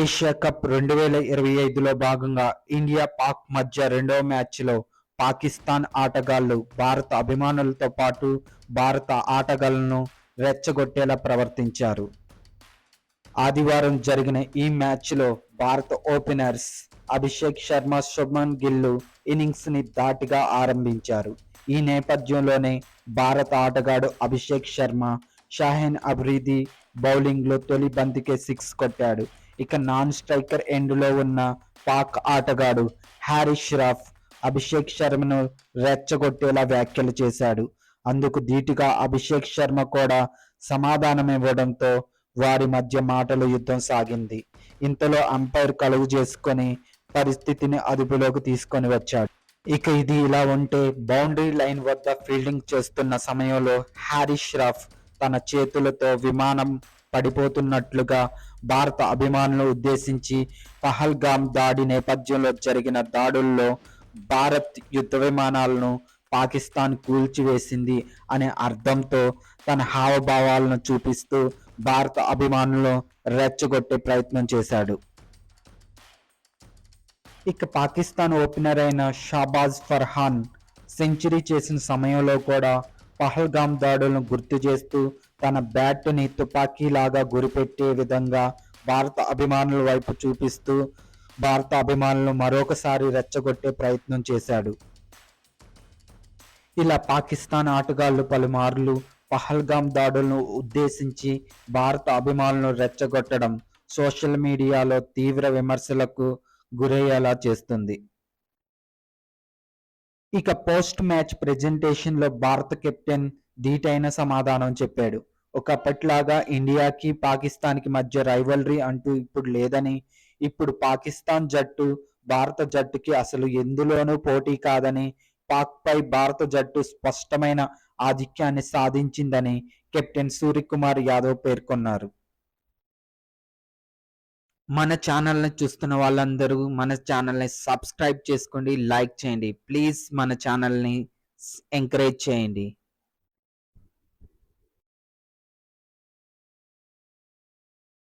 Asia cup రెండు వేల ఇరవై ఐదులో భాగంగా ఇండియా పాక్ మధ్య రెండవ మ్యాచ్లో పాకిస్తాన్ ఆటగాళ్ళు భారత అభిమానులతో పాటు భారత ఆటగాళ్ళను రెచ్చగొట్టేలా ప్రవర్తించారు. ఆదివారం జరిగిన ఈ మ్యాచ్లో భారత ఓపెనర్స్ అభిషేక్ శర్మ శుభ్మన్ గిల్లు ఇన్నింగ్స్ని ఆరంభించారు. ఈ నేపథ్యంలోనే భారత ఆటగాడు అభిషేక్ శర్మ షాహీన్ అబ్రీది బౌలింగ్లో తొలి బంతికే సిక్స్ కొట్టాడు. ఇక నాన్ స్ట్రైకర్ ఎండ్లో ఉన్న పాక్ ఆటగాడు హ్యారిస్ ష్రాఫ్ అభిషేక్ శర్మను రెచ్చగొట్టేలా వ్యాఖ్యలు చేశాడు. అందుకు ధీటుగా అభిషేక్ శర్మ కూడా సమాధానం ఇవ్వడంతో వారి మధ్య మాటల యుద్ధం సాగింది. ఇంతలో అంపైర్ కలుగు చేసుకొని పరిస్థితిని అదుపులోకి తీసుకొని వచ్చాడు. ఇక ఇది ఇలా ఉంటే బౌండరీ లైన్ వద్ద ఫీల్డింగ్ చేస్తున్న సమయంలో హ్యారీ ష్రాఫ్ తన చేతులతో విమానం పడిపోతున్నట్లుగా భారత అభిమానులు ఉద్దేశించి పహల్గామ్ దాడి నేపథ్యంలో జరిగిన దాడుల్లో భారత్ యుద్ధ విమానాలను పాకిస్తాన్ కూల్చివేసింది అనే అర్థంతో తన హావభావాలను చూపిస్తూ భారత అభిమానులను రెచ్చగొట్టే ప్రయత్నం చేశాడు. ఇక పాకిస్తాన్ ఓపెనర్ అయిన షాబాజ్ ఫర్హాన్ సెంచరీ చేసిన సమయంలో కూడా పహల్గామ్ దాడులను గుర్తు చేస్తూ తన బ్యాట్ని తుపాకీలాగా గురిపెట్టే విధంగా భారత అభిమానుల వైపు చూపిస్తూ భారత అభిమానులను మరొకసారి రెచ్చగొట్టే ప్రయత్నం చేశాడు. ఇలా పాకిస్తాన్ ఆటగాళ్ళు పలుమార్లు పహల్గామ్ దాడులను ఉద్దేశించి భారత అభిమానులను రెచ్చగొట్టడం సోషల్ మీడియాలో తీవ్ర విమర్శలకు గురయ్యేలా చేస్తుంది. ఇక పోస్ట్ మ్యాచ్ ప్రెజెంటేషన్లో భారత కెప్టెన్ ధీటైన సమాధానం చెప్పాడు. ఒకప్పట్లాగా ఇండియాకి పాకిస్తాన్కి మధ్య రైవలరీ అంటూ ఇప్పుడు లేదని ఇప్పుడు పాకిస్తాన్ జట్టు భారత జట్టుకి అసలు ఎందులోనూ పోటీ కాదని పాక్పై భారత జట్టు స్పష్టమైన ఆధిక్యాన్ని సాధించిందని కెప్టెన్ సూర్యకుమార్ యాదవ్ పేర్కొన్నారు. మన ఛానల్ని చూస్తున్న వాళ్ళందరూ మన ఛానల్ని సబ్స్క్రైబ్ చేసుకోండి లైక్ చేయండి. ప్లీజ్ మన ఛానల్ని ఎంకరేజ్ చేయండి.